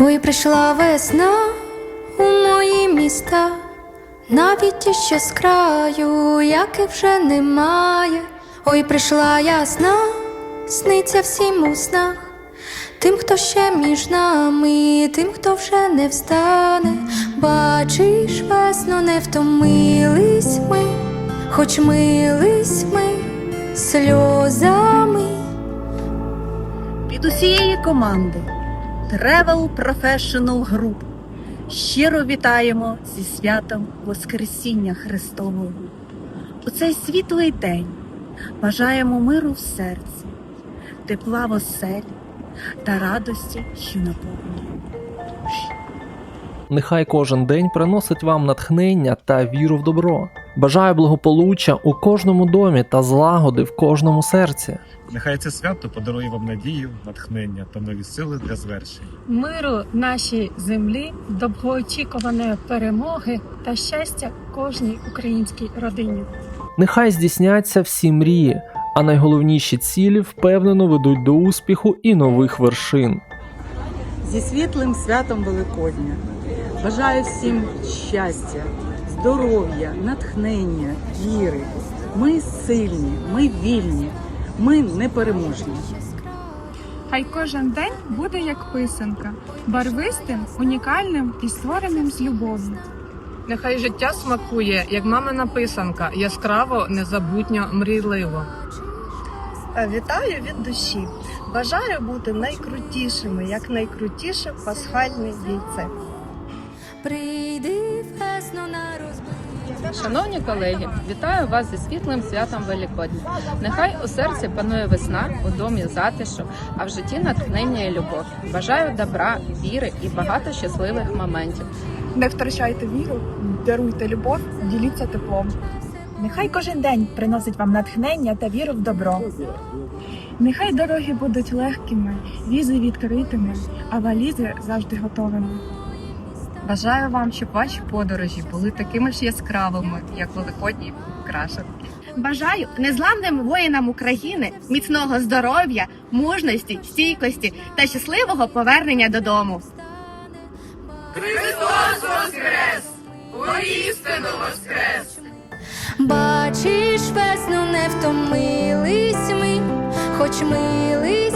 Ой, прийшла весна у мої міста, навіть ті, що з краю, яких вже немає. Ой, прийшла ясна, сниться всім у снах, тим, хто ще між нами, тим, хто вже не встане. Бачиш, весно, не втомились ми, хоч мились ми сльозами. від усієї команди Travel Professional Group щиро вітаємо зі святом Воскресіння Христового. У цей світлий день бажаємо миру в серці, тепла в оселі та радості, що наповнює. Нехай кожен день приносить вам натхнення та віру в добро. Бажаю благополуччя у кожному домі та злагоди в кожному серці. Нехай це свято подарує вам надію, натхнення та нові сили для звершень. миру нашій землі, довгоочікуваної перемоги та щастя кожній українській родині. Нехай здійсняться всі мрії, а найголовніші цілі впевнено ведуть до успіху і нових вершин. зі світлим святом Великодня. Бажаю всім щастя, здоров'я, натхнення, віри. Ми сильні, ми вільні, ми непереможні. Хай кожен день буде як писанка, барвистим, унікальним і створеним з любов'ю. Нехай життя смакує, як мамина писанка, яскраво, незабутньо, мрійливо. Вітаю від душі. Бажаю бути найкрутішими, як найкрутіше пасхальне яйце. Прийди весно на розбив. Шановні колеги, вітаю вас зі світлим святом Великодня. Нехай у серці панує весна, у домі затишу, а в житті натхнення і любов. Бажаю добра, віри і багато щасливих моментів. Не втрачайте віру, даруйте любов, діліться теплом. Нехай кожен день приносить вам натхнення та віру в добро. Нехай дороги будуть легкими, візи відкритими, а валізи завжди готовими. Бажаю вам, щоб ваші подорожі були такими ж яскравими, як великодні крашенки. Бажаю незламним воїнам України міцного здоров'я, мужності, стійкості та щасливого повернення додому. Воскрес! Бачиш, весно, не втомились ми, хоч мились